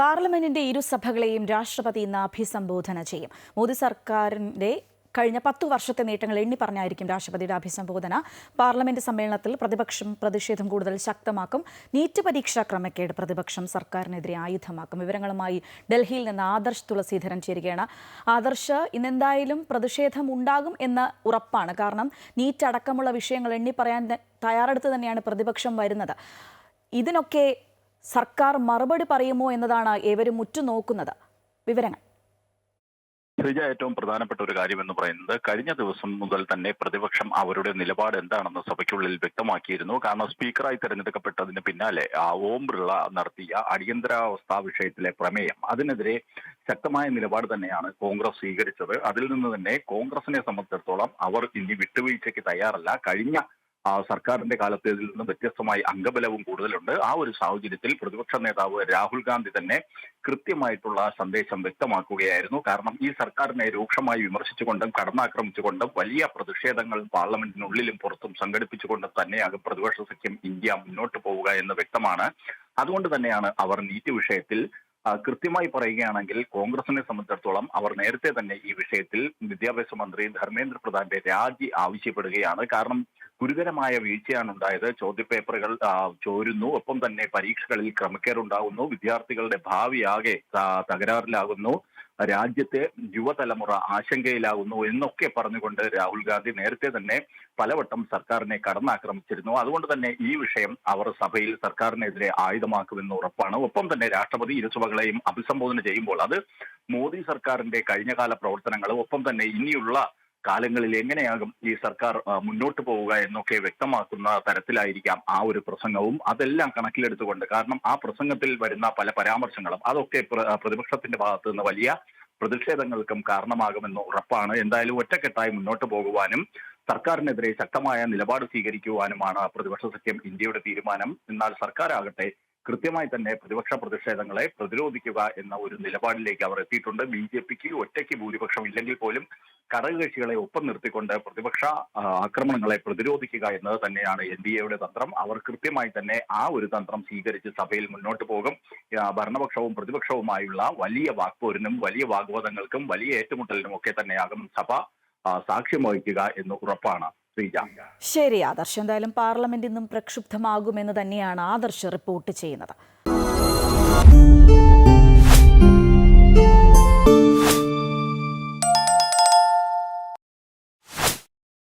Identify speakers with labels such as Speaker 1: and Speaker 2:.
Speaker 1: പാർലമെന്റിന്റെ ഇരുസഭകളെയും രാഷ്ട്രപതി ഇന്ന് അഭിസംബോധന ചെയ്യും. മോദി സർക്കാരിന്റെ കഴിഞ്ഞ പത്തു വർഷത്തെ നേട്ടങ്ങൾ എണ്ണി പറഞ്ഞായിരിക്കും രാഷ്ട്രപതിയുടെ അഭിസംബോധന. പാർലമെന്റ് സമ്മേളനത്തിൽ പ്രതിപക്ഷം പ്രതിഷേധം കൂടുതൽ ശക്തമാക്കും. നീറ്റ് പരീക്ഷാ ക്രമക്കേട് പ്രതിപക്ഷം സർക്കാരിനെതിരെ ആയുധമാക്കും. വിവരങ്ങളുമായി ഡൽഹിയിൽ നിന്ന് ആദർശ് തുളസീധരൻ ചേരുകയാണ്. ആദർശ് ഇന്നെന്തായാലും പ്രതിഷേധം ഉണ്ടാകും എന്ന് ഉറപ്പാണ്. കാരണം നീറ്റ് അടക്കമുള്ള വിഷയങ്ങൾ എണ്ണി പറയാൻ തയ്യാറെടുത്ത് തന്നെയാണ് പ്രതിപക്ഷം വരുന്നത്. ഇതിനൊക്കെ സർക്കാർ മറുപടി പറയുമോ എന്നതാണ് ഏവരും ഉറ്റുനോക്കുന്നത്. വിവരങ്ങൾ.
Speaker 2: ശ്രീജ ഏറ്റവും പ്രധാനപ്പെട്ട ഒരു കാര്യം എന്ന് പറയുന്നത് കഴിഞ്ഞ ദിവസം മുതൽ തന്നെ പ്രതിപക്ഷം അവരുടെ നിലപാട് എന്താണെന്ന് സഭയ്ക്കുള്ളിൽ വ്യക്തമാക്കിയിരുന്നു. കാരണം സ്പീക്കറായി തെരഞ്ഞെടുക്കപ്പെട്ടതിന് പിന്നാലെ ഓം ബിർള നടത്തിയ അടിയന്തരാവസ്ഥാ വിഷയത്തിലെ പ്രമേയം. അതിനെതിരെ ശക്തമായ നിലപാട് തന്നെയാണ് കോൺഗ്രസ് സ്വീകരിച്ചത്. അതിൽ നിന്ന് തന്നെ കോൺഗ്രസിനെ സംബന്ധിച്ചിടത്തോളം അവർ ഇനി വിട്ടുവീഴ്ചയ്ക്ക് തയ്യാറല്ല. കഴിഞ്ഞ സർക്കാരിന്റെ കാലത്തേതിൽ നിന്ന് വ്യത്യസ്തമായി അംഗബലവും കൂടുതലുണ്ട്. ആ ഒരു സാഹചര്യത്തിൽ പ്രതിപക്ഷ നേതാവ് രാഹുൽ ഗാന്ധി തന്നെ കൃത്യമായിട്ടുള്ള സന്ദേശം വ്യക്തമാക്കുകയായിരുന്നു. കാരണം ഈ സർക്കാരിനെ രൂക്ഷമായി വിമർശിച്ചുകൊണ്ടും കടന്നാക്രമിച്ചുകൊണ്ടും വലിയ പ്രതിഷേധങ്ങൾ പാർലമെന്റിനുള്ളിലും പുറത്തും സംഘടിപ്പിച്ചുകൊണ്ടും തന്നെയാകും പ്രതിപക്ഷ സഖ്യം ഇന്ത്യ മുന്നോട്ട് പോവുക എന്ന് വ്യക്തമാണ്. അതുകൊണ്ട് തന്നെയാണ് അവർ നീറ്റ് വിഷയത്തിൽ കൃത്യമായി പറയുകയാണെങ്കിൽ കോൺഗ്രസിനെ സംബന്ധിച്ചിടത്തോളം അവർ നേരത്തെ തന്നെ ഈ വിഷയത്തിൽ വിദ്യാഭ്യാസ മന്ത്രി ധർമ്മേന്ദ്ര പ്രധാന്റെ രാജി ആവശ്യപ്പെടുകയാണ്. കാരണം ഗുരുതരമായ വീഴ്ചയാണ് ഉണ്ടായത് ചോദ്യപേപ്പറുകൾ ചോരുന്നു. ഒപ്പം തന്നെ പരീക്ഷകളിൽ ക്രമക്കേടുണ്ടാകുന്നു. വിദ്യാർത്ഥികളുടെ ഭാവിയാകെ തകരാറിലാകുന്നു. രാജ്യത്തെ യുവതലമുറ ആശങ്കയിലാകുന്നു എന്നൊക്കെ പറഞ്ഞുകൊണ്ട് രാഹുൽ ഗാന്ധി നേരത്തെ തന്നെ പലവട്ടം സർക്കാരിനെ കടന്നാക്രമിച്ചിരുന്നു. അതുകൊണ്ട് തന്നെ ഈ വിഷയം അവർ സഭയിൽ സർക്കാരിനെതിരെ ആയുധമാക്കുമെന്ന് ഉറപ്പാണ്. ഒപ്പം തന്നെ രാഷ്ട്രപതി ഇരുസഭകളെയും അഭിസംബോധന ചെയ്യുമ്പോൾ അത് മോദി സർക്കാരിന്റെ കഴിഞ്ഞകാല പ്രവർത്തനങ്ങളും ഒപ്പം തന്നെ ഇനിയുള്ള കാലങ്ങളിൽ എങ്ങനെയാകും ഈ സർക്കാർ മുന്നോട്ട് പോവുക എന്നൊക്കെ വ്യക്തമാക്കുന്ന തരത്തിലായിരിക്കാം ആ ഒരു പ്രസംഗവും. അതെല്ലാം കണക്കിലെടുത്തുകൊണ്ട് കാരണം ആ പ്രസംഗത്തിൽ വരുന്ന പല പരാമർശങ്ങളും അതൊക്കെ പ്രതിപക്ഷത്തിന്റെ ഭാഗത്തു നിന്ന് വലിയ പ്രതിഷേധങ്ങൾക്കും കാരണമാകുമെന്ന് ഉറപ്പാണ്. എന്തായാലും ഒറ്റക്കെട്ടായി മുന്നോട്ട് പോകുവാനും സർക്കാരിനെതിരെ ശക്തമായ നിലപാട് സ്വീകരിക്കുവാനുമാണ് പ്രതിപക്ഷ സഖ്യം ഇന്ത്യയുടെ തീരുമാനം. എന്നാൽ സർക്കാർ ആകട്ടെ കൃത്യമായി തന്നെ പ്രതിപക്ഷ പ്രതിഷേധങ്ങളെ പ്രതിരോധിക്കുക എന്ന ഒരു നിലപാടിലേക്ക് അവർ എത്തിയിട്ടുണ്ട്. ബി ജെ പിക്ക് ഒറ്റയ്ക്ക് ഭൂരിപക്ഷം ഇല്ലെങ്കിൽ പോലും ഘടകകക്ഷികളെ ഒപ്പം നിർത്തിക്കൊണ്ട് പ്രതിപക്ഷ ആക്രമണങ്ങളെ പ്രതിരോധിക്കുക എന്നത് തന്നെയാണ് എൻ ഡി എയുടെ തന്ത്രം. അവർ കൃത്യമായി തന്നെ ആ ഒരു തന്ത്രം സ്വീകരിച്ച് സഭയിൽ മുന്നോട്ട് പോകും. ഭരണപക്ഷവും പ്രതിപക്ഷവുമായുള്ള വലിയ വാക്പോരിനും വലിയ വാഗ്വാദങ്ങൾക്കും വലിയ ഏറ്റുമുട്ടലിനും ഒക്കെ തന്നെയാകും സഭ സാക്ഷ്യം വഹിക്കുക എന്ന് ഉറപ്പാണ്. ശ്രീജ.
Speaker 1: ശരി ആദർശ്. എന്തായാലും പാർലമെന്റ് ഇന്നും പ്രക്ഷുബ്ധമാകുമെന്ന് തന്നെയാണ് ആദർശ് റിപ്പോർട്ട് ചെയ്യുന്നത്.